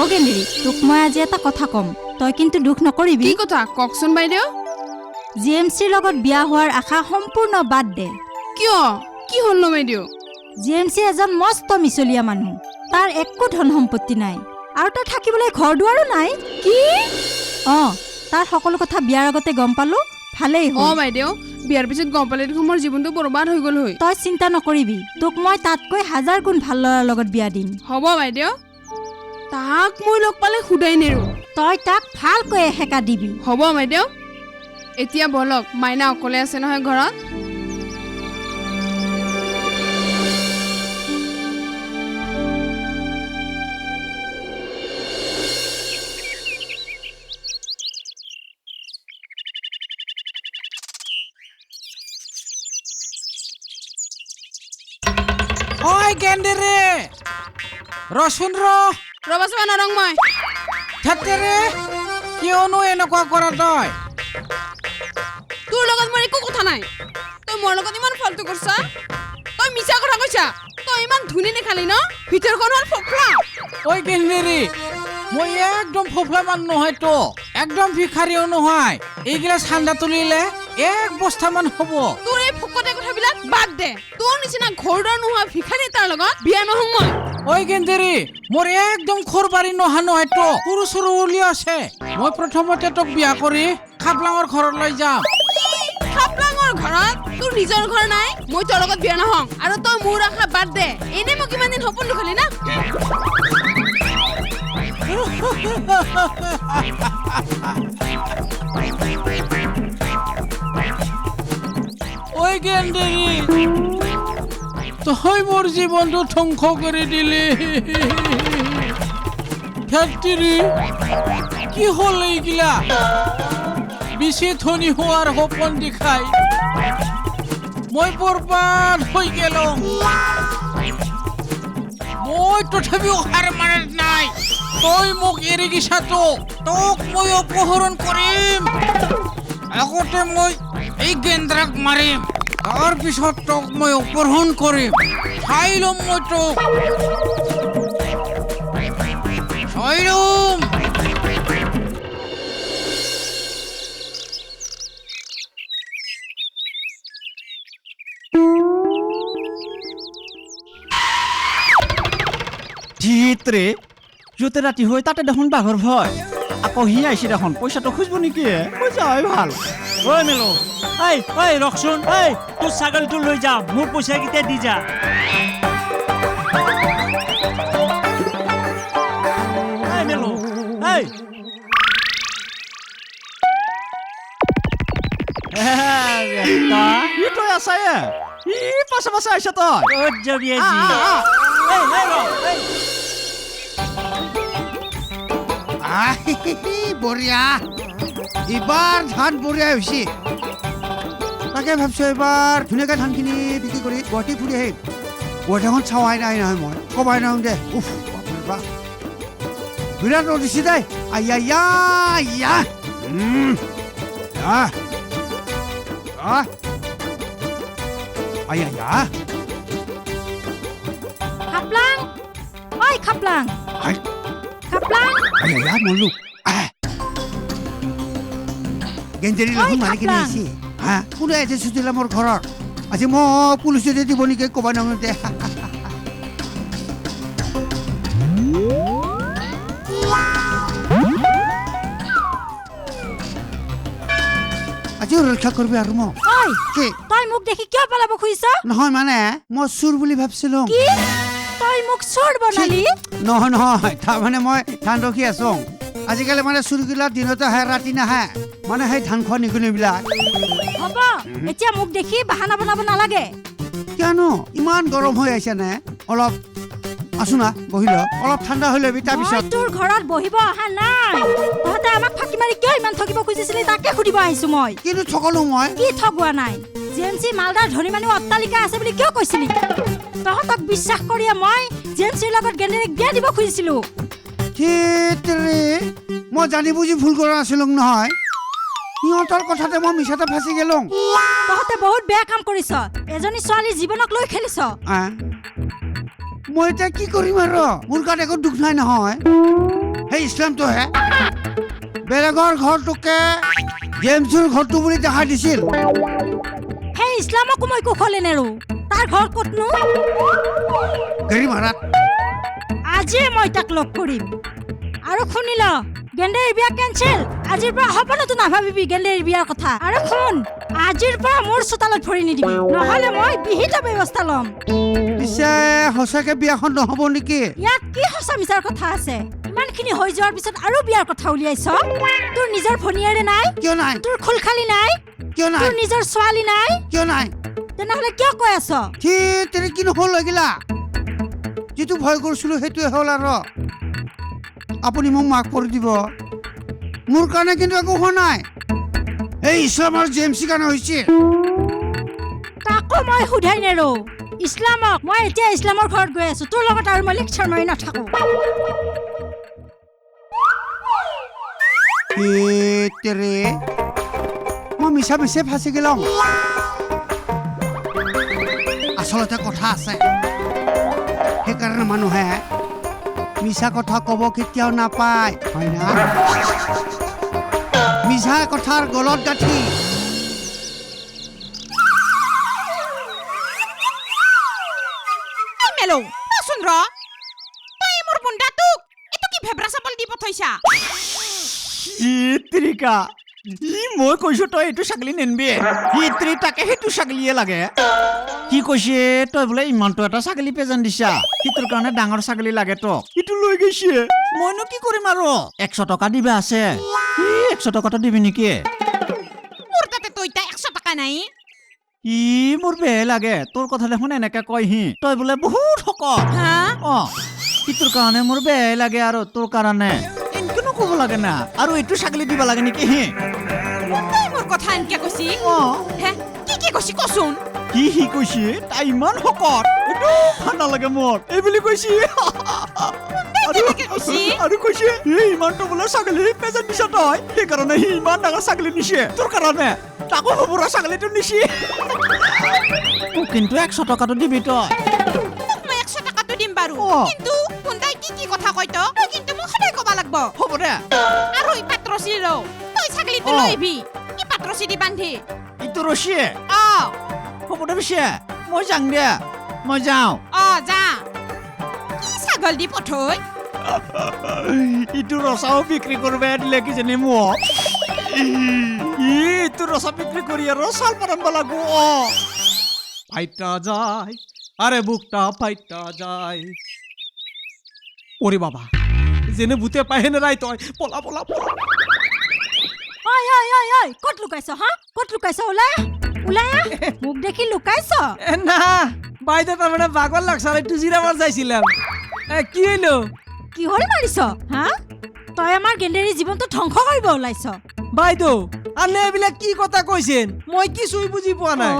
অ গেন্দেৰী তোক মই আজি এটা কথা ক'ম তই কিন্তু দুখ নকৰিবি। কি কথা? কওকচোন বাইদেউ। জি এম চিৰ লগত বিয়া হোৱাৰ আশা সম্পূৰ্ণ বাদ দে। কিয়? কি হ'ল ন বাইদেউ? জি এম চি এজন মস্ত মিছলীয়া মানুহ তাৰ একো ধন সম্পত্তি নাই আৰু তাৰ থাকিবলৈ ঘৰ দুৱাৰো নাই। কি? অঁ তাৰ সকলো কথা বিয়াৰ আগতে গম পালো ভালেই অ বাইদেউ বিয়াৰ পিছত গম পালে দেখোন মোৰ জীৱনটো বৰবাদ হৈ গ'ল হৈ তই চিন্তা নকৰিবি তোক মই তাতকৈ হাজাৰ গুণ ভালো ল'ৰাৰ লগত বিয়া দিম। হ'ব বাইদেউ। তাক মই লগ পালে সুধাই নেৰো। তই তাক ভালকৈ এসেকা দিবি। হ'ব বাইদেউ এতিয়া বলক মাইনা অকলে আছে নহয় ঘৰত? ৰচোন ৰ ৰবাচোন নৰং মই। থেতেৰে কিয়নো এনেকুৱা কৰা তই? তোৰ লগত মোৰ একো কথা নাই। তই মোৰ লগত ইমান ফাল্টু কৰিছা। তই মিছা কথা কৈছা। তই ইমান ধুনী দেখালি ন? ভিতৰখন হ'ল ফকলা ঐ গেন্দেৰি মই একদম ফোফলা মানুহ নহয় তো। একদম ভিখাৰীও নহয়। এইগিলা চান্দা তুলিলে এক বস্তামান হ'ব। তোৰ এই ফকতে কথাবিলাক বাদ দে। তোৰ নিচিনা ঘৰদাৰ নোহোৱা ভিখাৰী তাৰ লগত বিয়া নহওঁ মই। ঐ গেন্দেৰি মোৰ একদম খৰবাৰী নহা নহয় তো সৰু সৰু উলি আছে। মই প্ৰথমতে তোক বিয়া কৰি খাপলাঙৰ ঘৰলৈ যাম। খাপলাঙৰ ঘৰত? তোৰ নিজৰ ঘৰ নাই? মই তোৰ লগত বিয়া নহওঁ আৰু তই মোৰ আশা বাদ দে। এনেই মোক ইমান দিন সপোন দেখালি না? ঐ গেন্দেৰি। তই মোৰ জীৱনটো ধ্বংস কৰি দিলি। ফেক্টৰী কি হ'ল এইগিলা? বেছি ধনী হোৱাৰ সপোন দেখাই। মই বৰবাদ হৈ গেলো মই তথাপিও হাৰ মাৰা নাই। তই মোক এৰি গিছাতো তোক মই অপহৰণ কৰিম আগতে মই এই গেন্দ্ৰাক মাৰিম। তাৰ পিছত তোক মই অপহৰণ কৰিম চাই ল'ম মই তোক চাই ল'ম য'তে ৰাতি হৈ তাতে দেখোন বাঘৰ ভয়। আকৌ সি আহিছে দেখোন। পইচাটো খুজিব নেকি? পইচা হয় ভালো। ঐ মেলো। ঐ ঐ ৰখচোন। ঐ তোৰ ছাগলীটো লৈ যা মোৰ পইচাকেইটা দি যা। ই তই আছা এ ই পাছে পাছে আহিছা তই। ক'ত যাবি বঢ়িয়া। এইবাৰ ধান বঢ়িয়া হৈছে। তাকে ভাবছ এইবাৰ ধুনীয়াকৈ ধানখিনি বিক্ৰী কৰি গুৱাহাটী ফুৰি আহিম গুৱাহাটীখন চাৱাই নাই নহয় মই। কমাই নাহোঁ দে। উফ বাপৰে বাপ। বিৰাট ৰ'দ দিছে দেই। আয়া আহ, আহ। আয়া ইয়া খাপলাং। ঐ খাপলাং। আই, খাপলাং। আয়া মল্লু আহ। গেঞ্জেৰি লগত মাৰি কিনে। আহিছে। হা কোনে আহিছে চুটিলে মোৰ ঘৰত আজি মই পুলিচতে দিব নেকি ক'ব নহয় দে। আজি ৰক্ষা কৰিবি আৰু ঐ কি? তই মোক দেখি কিয় পেলাব খুজিছ? নহয় মানে মই চুৰ বুলি ভাবছিলো। তই মোক চোৰ বনালি? নহয় নহয় তাৰমানে মই ধান ৰখি আছো। আজিকালি মানে চুৰগিলা দিনতে আহে ৰাতি নাহে। মানে সেই ধান খোৱা নিগুনিবিলাক হ'ব এতিয়া মোক দেখি বাহানা বনাব নালাগে। কিয়নো ইমান গৰম হৈ আহিছে নে? অলপ আছো না বহি ল অলপ ঠাণ্ডা হৈ ল'বি তাৰপিছত তোৰ ঘৰত বহিব অহা নাই। তহঁতে আমাক ফাঁকি মাৰি কিয় ইমান ঠগিব খুজিছিলি? তাকে সুধিব আহিছো মই। কিন্তু থকলো মই। কি ঠগোৱা নাই? জি এম চি মালদাৰ ধনী মানুহ অট্টালিকা আছে বুলি কিয় কৈছিলি? তহঁতক বিশ্বাস কৰিয়ে মই জি এম চিৰ লগত গেণ্ডেৰীক বিয়া দিব খুজিছিলো। মই জানি বুজি ভুল কৰা নাছিলো নহয়। সিহঁতৰ কথাতে মই মিছাতে ফাঁচি গেলো। তহঁতে বহুত বেয়া কাম কৰিছ। এজনী ছোৱালীৰ জীৱনক লৈ খেলিছ। আহ, মই এতিয়া কি কৰিম আৰু? মোৰ গাত একো দুখ নাই নহয়। সেই ইছলামটোহে বেলেগৰ ঘৰটোকে জেমছৰ ঘৰটো বুলি দেখাই দিছিল। সেই ইছলামকো মই কুশলে নেৰো। তাৰ ঘৰ ক'তনো? গাড়ী ভাড়াত। আজিয়ে মই তাক লগ কৰিম। আৰু শুনি ল। গেণ্ডেৰীৰ বিয়া কেঞ্চেল আজিৰ পৰা সপোনতো নাভাবিবি গেণ্ডেৰীৰ বিয়াৰ কথা? আৰু শুন আজিৰ পৰা মোৰ চোতালত ভৰি নিদিবি। নহ'লে মই বিহিত ব্যৱস্থা ল'ম। পিছে সঁচাকে বিয়াখন নহ'ব নেকি? ইয়াত কি সঁচা মিছাৰ কথা আছে? ইমানখিনি হৈ যোৱাৰ পিছত আৰু বিয়াৰ কথা উলিয়াইছ? তোৰ নিজৰ ভনীয়েৰে নাই? কিয় নাই? তোৰ খোলখালি নাই? কিয় নাই? তোৰ নিজৰ ছোৱালী নাই? কিয় নাই? তেনেহ'লে কিয় কৈ আছ? সি তেনে কি নহ'ল লাগিলা? যিটো ভয় কৰিছিলোঁ সেইটোৱে হ'ল আৰু। আপুনি মোক মাফ কৰি দিব। মোৰ কাৰণে কিন্তু একো হোৱা নাই। এই ইছলাম আৰু জে এম চিৰ কাৰণে হৈছে। তাকো মই সোধাই নেৰো। ইছলামক মই এতিয়া ইছলামৰ ঘৰত গৈ আছো। তোৰ লগত আৰু মই লেকচাৰ মাৰি নাথাকো। মই মিছা মিছে ফাঁচি গেলাম। আচলতে কথা আছে। সেইকাৰণে মানুহে মিছা কথা ক'ব কেতিয়াও নাপায় হয় না? মিছা কথাৰ গলত গাঁঠি। মেলো ৰচোন ৰ। তই মোৰ বুন্দাটোক এইটো কি ভেবৰা চাপল দি পঠাইছা? ইত্ৰিকা। ই মই কৈছো তই এইটো ছাগলী নেনবি। ইত্ৰি তাকে সেইটো ছাগলীয়ে লাগে। কি কৈছে তই বোলে ইমানটো এটা ছাগলী প্ৰেজেণ্ট দিছা। সিটোৰ কাৰণে ডাঙৰ ছাগলী লাগে তোক। ইটো লৈ গৈছে। মইনো কি কৰিম আৰু? একশ টকা দিবা আছে। একশ টকাটো দিবি নেকি? মোৰ তাতে তই একশ টকা নাই। ই মোৰ বেয়া লাগে। তোৰ কথা দেখোন এনেকে কয় সি। তই বোলে বহুত শকত। অ সিটোৰ কাৰণে মোৰ বেয়াই লাগে আৰু তোৰ কাৰণে। ক'ব লাগে না। আৰু এইটো ছাগলী দিব লাগে নেকি? সি তই মোৰ কথা এনেকে কৈছি? হে কি কি কৈছি কচোন? কি সি কৈছে? তাই ইমান শকত। একদম ভালো নালাগে মোৰ। এই বুলি কৈছে। আৰু- কৈছি? এই ইমানটো বোলে ছাগলী পেজেণ্ট দিছ তই। সেইকাৰণে সি ইমান ডাঙৰ ছাগলী নিছে। তোৰ কাৰণে। তাকো সবুৰা ছাগলীটো নিছে। মোক কিন্তু একশ টকাটো দিবি তই। মই একশ টকাটো দিম বাৰু। কিন্তু কোনটাই কি কি কথা কয় তই? লাগব? হ'ব তই কি বান্ধি। ইটো ৰছীয়ে অ হ'ব পিছে মই যাং দে যাওঁ। অ যা। কি ছাগল দি পঠৈ ইটো ৰচাও বিক্ৰী কৰিব দিলে কিজানি মোক ই ইটো ৰচা বিক্ৰী কৰি আৰু চাল পাৰাব লাগব অ ফাইটা যায়। আরে বুকটা ফাইটা যায়। ওরে বাবা। জেনে ভূতে পাহে নাই তই পলা পলা পলা। ঐ ঐ ঐ ঐ ক'ত লুকাইছ হা? ক'ত লুকাইছ ওলাই ওলাই। মোক দেখি লুকাইছ? না। বাইদেউ তাৰমানে বাগৰ লাগছে এইটো জিৰাবাৰ যাইছিলাম এ কি হইল? কি হ'ল মাৰিছ হা? তই আমাৰ গেণ্ডেৰী জীৱনটো ধ্বংস কৰিব ওলাইছ। বাইদেউ আনে এইবিলাক কি কথা কৈছেন? মই কিছুই বুজি পোৱা নাই।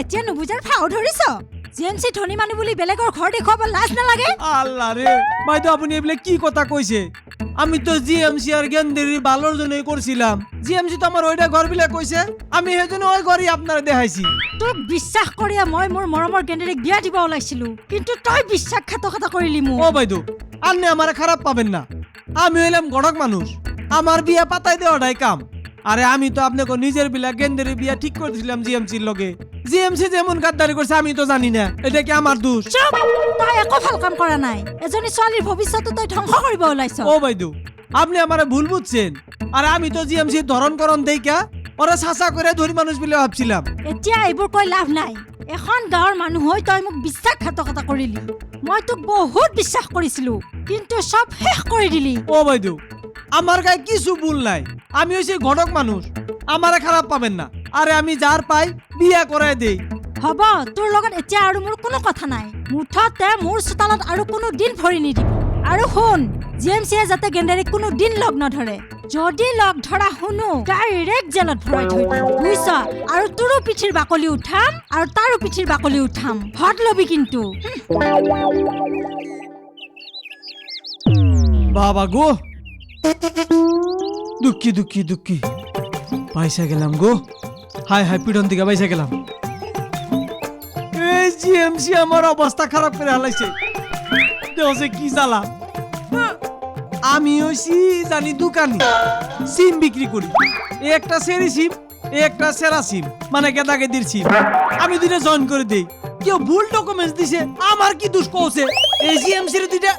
এতিয়া নুবুজাৰ ফাও ধৰিছ? জি এম চি ধনী মানুহ বুলি বেলেগৰ ঘৰ দেখুৱাব লাজ নালাগে? আল্লাহ রে বাইদেউ আপুনি এইবিলাক কি কথা কৈছে? আমি তো জি এম চি আর গেন্দেরি বালর জন্য করছিলাম জি এম সি তো আমার ওইটা ঘর বিলা কইছে আমি সেইজন্য ওই ঘরই আপনারা দেখাইছি। তোক বিশ্বাস কৰিয়ে মই মোৰ মৰমৰ গেণ্ডেৰীক বিয়া দিব ওলাইছিলো। কিন্তু তই বিশ্বাসঘাতকতা কৰিলি ও মোক বাইদেউ আপনি আমার খারাপ পাবেন না। আমি হইলাম গড়ক মানুষ। আমার বিয়া পাতাই দেওয়াটাই কাম। আরে আমি তো আপনাকে নিজের বিলা গেন্দেরি বিয়া ঠিক করে দিছিলাম জিএমসির লগে। জিএমসি যেমন গাদ্দারি করছে আমি তো জানি না। এটা কি আমার দোষ? চুপ! তই একো ভালো কাম কৰা নাই। এজনী ছোৱালীৰ ভৱিষ্যতটো তই ধ্বংস কৰিব ওলাইছ। ও বাইদেউ আপনি আমারে ভুল বুঝছেন। আরে আমি তো জিএমসির ধরন করন দেইকা ওরা চাচা করে ধরি মানুষ বলে ভাবছিলাম। এতিয়া এইবোৰ কৈ লাভ নাই। এখন গাঁৱৰ মানুহ হৈ তই মোক বিশ্বাসঘাতকতা কৰিলি। মই তোক বহুত বিশ্বাস কৰিছিলো কিন্তু চব শেষ কৰি দিলি। ও বাইদেউ আমার গায়ে কিছু ভুল নাই। আমি হইছি ঘটক মানুষ। আমারে খারাপ পাবেন না। আরে আমি যার পাই বিয়া করাই দেই। হ'ব তোৰ লগত এতিয়া আৰু মোৰ কোনো কথা নাই। মুঠতে মোৰ চোতালত আৰু কোনো দিন ভৰি নিদিবি। আৰু শুন জি এম চিয়ে যাতে গেণ্ডাৰীক কোনো দিন লগ নধৰে। যদি লগ ধৰা শুনো ডাইৰেক্ট জেলত ভৰাই থৈ দিম। বুজিছ আৰু তোৰো পিঠিৰ বাকলি উঠাম আৰু তাৰো পিঠিৰ বাকলি উঠাম। ভাত ল'বি কিন্তু। বাবা গো। দুঃখী দুঃখী দুঃখী। পয়সা গেলাম গো। হাই হাই পিডন দিকে পয়সা গেলাম। এই জিএমসি আমার অবস্থা খারাপ করে হালাইছে। দেহছে কি জ্বালা। আমি হইছি জানি দোকানি, সিম বিক্রি করি। একটা সেরি সিম একটা সেরা সিম মানে গেদা গেদির সিম। আমি দুইটা জয়েন করে দেই। কেউ ভুল ডকুমেন্টস দিছে, আমার কি দোষ কৌছে এই জিএমসি র দুইটা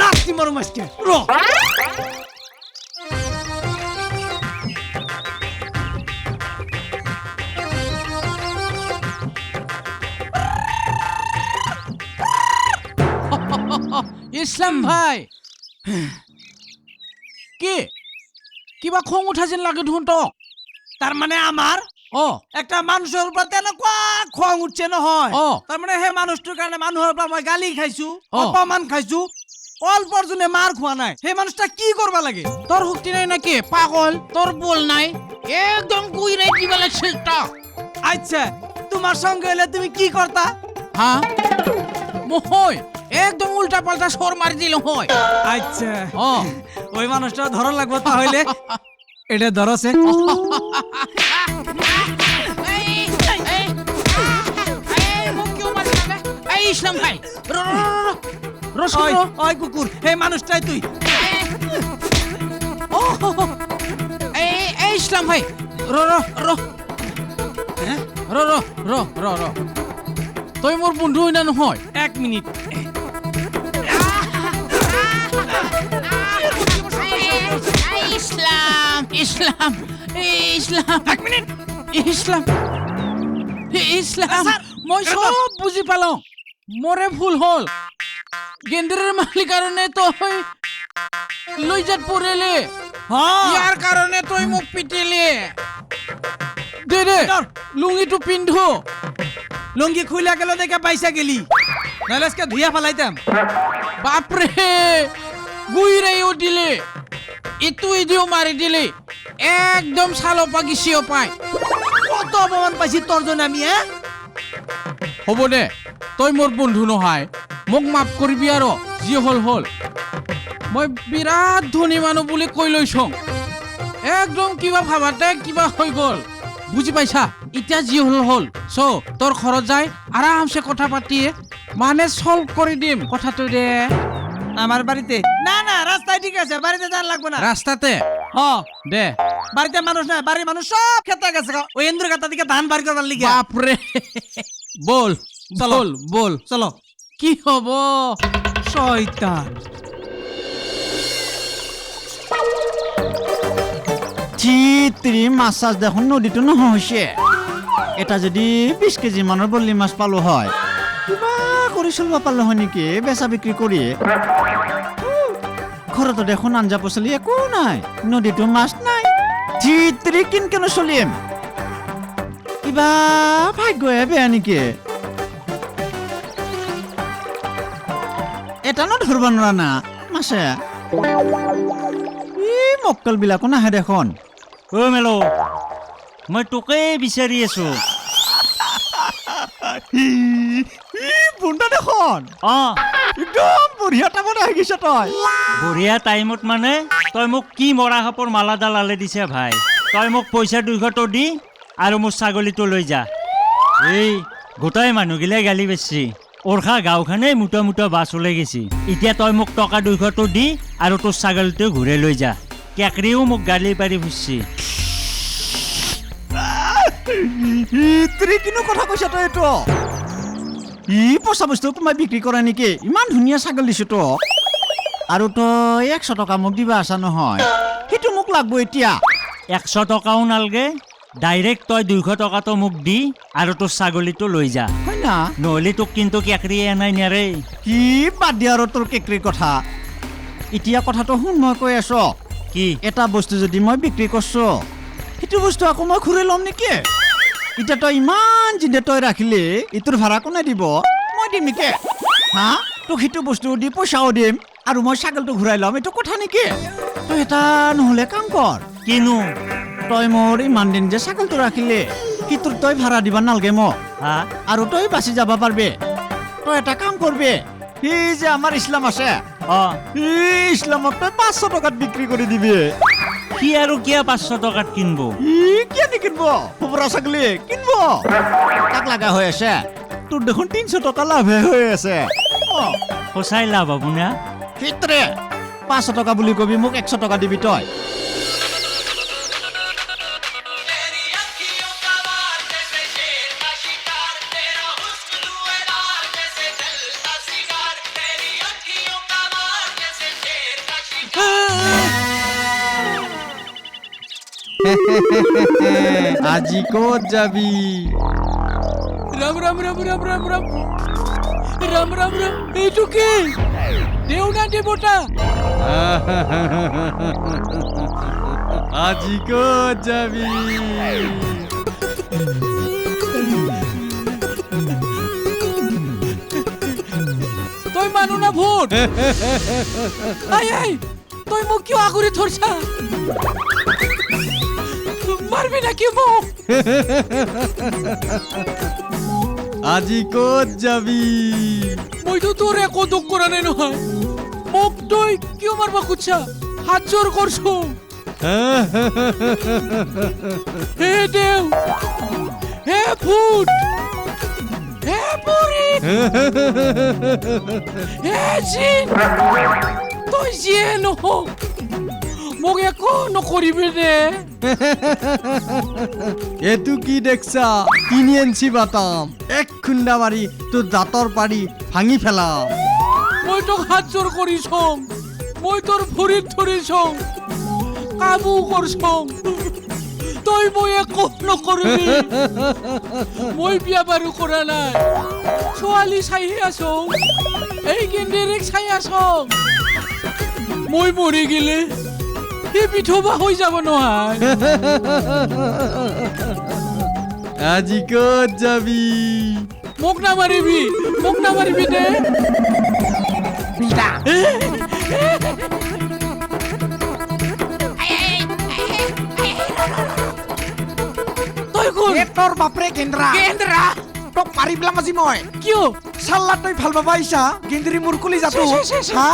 লাস্টি মারো মাস্টার ইছলাম ভাই। কি? কিবা খং উঠা যেন লাগে তক তার মানে আমার? অ একটা মানুষের উপর তেনেকুৱা খং উঠছে নহয়। অ। তাৰমানে সেই মানুহটোৰ কাৰণে মানুহৰ পৰা মই গালি খাইছো। অপমান খাইছো অল্পৰ যোনে মাৰ খোৱা নাই। সেই মানুহটা কি কৰিব লাগে? তোর শক্তি নাই নাকি? পাগল তোর বল নাই? একদম গুইরাই দিবা লাগছিল তক আচ্ছা তোমাৰ সঙ্গে হলে তুমি কি কৰতা? হ্যাঁ মহয় একদম উল্টা পাল্টা সর মারি দিল হয় আচ্ছা অ ওই মানুষটা ধরন লাগবো তাহলে এটা ধরছে এই, এই, এই? এই ইছলাম ভাই ওই কুকুর সেই মানুষটাই তুই ও, এই এই ভাই তই মোৰ বন্ধু হয় নহয় এক মিনিট ইছলাম ইছলাম ইছলাম এক মিনিট। ইছলাম ইছলাম মই চব বুজি পালো মোৰে ভুল হ'ল। গেন্দ্রের মালিক কারণে তই লৈ যাত পৰিলে ইয়াৰ কাৰণে তই মোক পিটিলি। দে দে। লুঙিটো পিন্ধো। লুঙ্গি খুলে গেল দেখে পাইসা গেলি। নাহলে আজকে ধুইয়া ফেলাইতাম বাপরে গুইরাইও দিলে। ইটো ইদিও মারি দিলে। একদম সালো পাকিছিও পায় কত অপমান পাইছি তোর জন্য আমি হ্যাঁ হ'ব দে, তই মোৰ বন্ধু নহয়। মোক মাফ কৰিবি আৰু, যি হ'ল হ'ল। মই বিৰাট ধনী মানুহ বুলি কৈ লৈছোঁ। একদম কিবা ভাবাতে কিবা হৈ গ'ল। বুজি পাইছা? এতিয়া যি হ'ল হ'ল। চ তোৰ ঘৰত যাই আৰামছে কথা পাতি মানে চল্ভ কৰি দিম কথাটো দে। আমার বাড়িতে না না রাস্তায় ঠিক আছে বাড়িতে যান লাগবে না। ৰাস্তাতে? হ। দে। বাড়িতে মানুষ নাই বাড়ির মানুষ সব খেতে গেছে। ওই ইন্দ্র খাতা দিকে ধান বাড়ি করবার লিগে। বাপৰে। বল চলো। বল বল। চলো। কি হ'ব? শয়তান। চিত্ৰি মাছ চাছ দেখোন, নদীটো নহয় হৈছে এটা যদি বিছ কেজি মানৰ মাছ পালো হয়, কিবা কৰি চলিব পাৰলো হয় নেকি? বেচা বিক্ৰী কৰি ঘৰতো দেখোন আঞ্জা পাচলি একো নাই নদীতো মাছ নাই। চিত্ৰি কিনকেনো চলিম? কিবা ভাগ্যহে বেয়া নেকি? এটা ন ধৰিব নোৱাৰা না, মাছে। ই মক্কল বিলাকো নাহে দেখোন। অ মেলো মই তোকেই বিচাৰি আছো। বুন্দা দেখোন। অ। একদম বঢ়িয়া টাইমত আহি গৈছ তই। বঢ়িয়া টাইমত মানে তই মোক কি মৰা সাপৰ মালাডাল আলে দিছে ভাই? তই মোক পইচা দুইশটো দি আৰু মোৰ ছাগলীটো লৈ যা। এই গোটাই মানুহগিলাই গালি বেচছি। ওৰখা গাঁওখনেই মোটা মোটা বাছ ওলাই গেছি। এতিয়া তই মোক টকা দুইশটো দি আৰু তোৰ ছাগলীটো ঘূৰাই লৈ যা। কেকৰিও মোক গালি পাৰি ইত্ৰি কিনো কথা কৈছ তই এইটো? ই পইচা বস্তু কোনোবাই বিক্ৰী কৰে নেকি? ইমান ধুনীয়া ছাগল দিছো তোক আৰু তই একশ টকা মোক দিবা আছা নহয়। সেইটো মোক লাগব এতিয়া। একশ টকাও নালগে। ডাইৰেক্ট তই দুইশ টকাটো মোক দি আৰু তোৰ ছাগলীটো লৈ যা। হয় না? নহ'লে তোক কিন্তু কেকৰিয়ে এনাই নেৰে কি বাদ দিয়া আৰু তোৰ কেকৰিৰ কথা। এতিয়া কথাটো শুন মই কৈ আছো। কি? এটা বস্তু যদি মই বিক্ৰী কৰছো সেইটো বস্তু আকৌ মই ঘূৰাই ল'ম নেকি? এতিয়া তই ইমান জিদে তই ৰাখিলি ইটোৰ ভাড়া কোনে দিব মই দিম নেকি? হা? তোক সেইটো বস্তু দি পইচাও দিম আৰু মই ছাগলটো ঘূৰাই ল'ম এইটো কথা নেকি? তই এটা নহ'লে কাম কৰ। কিনো? তই মোৰ ইমান দিন যে ছাগলটো ৰাখিলি সিটোৰ তই ভাড়া দিবা নালগে মোক। হা? আৰু তই বাচি যাব পাৰবি। তই এটা কাম কৰবি সি যে আমাৰ ইছলাম আছে ইসলাম আপনার পাঁচশো টাকার বিক্রি করে দিবে। কি আর কিয়া পাঁচশো টাকার কিনবো? কেন কিনবো রসাগলি কিনবো। টাক লাগা হয়েছে তোর দেখুন তিনশো টাকা লাভ হয়ে আছে। হোসাই লাভ হব না ক্ষেত্রে পাঁচশো টাকা বুলি কবি মোক একশ টকা দিবি তই। আজি ক'ত যাবি। ৰাম ৰাম ৰাম ৰাম ৰাম ৰাম ৰাম ৰাম ৰাম এইটো কি দেওনা দেৱতা আজি ক'ত যাবি। তই মানুহ না ভূত। আই আই তই মোক কিয় আগুৰি ধৰছা মাৰবি নাকি মুখ আজি কত যাবি? মইতো তোর এক দুঃখ করা নেই নহয় মুখ দই কিয় মারবা কুচ্ছা হাত জোর করছ? হে দেও হে ফুট হে পুরি হে জিন তুই জিয়ে নহো। মোক একো নকৰিবি দে এইটো কি দেখছা তিনি ইঞ্চি বাটাম এক খুন্দা মাৰি তোৰ দাঁতৰ পাৰি ভাঙি পেলাম মই তোক হাত জোৰ কৰি চং মই তোৰ ভৰিত ধৰি চং কাবু কৰছং তই মই একো নকৰিবি মই বিয়া বাৰু কৰা নাই ছোৱালী চাইহে আছং এই গেণ্ডেৰেক চাই আছং মই মৰি গেলে এ বিঠোবা হৈ যাব নহাই আজি কত যাবি? মোক নামারিবি মোক নামারিবি দে এ? তোর বাপরে কেন্দ্রা কেন্দ্রা তোক মারি পেলাম আজি মই। কিয়? চাল্লা তই ভালো পাবা ইচ্ছা গেন্দ্ৰী মোৰ কুলি যাতো হা?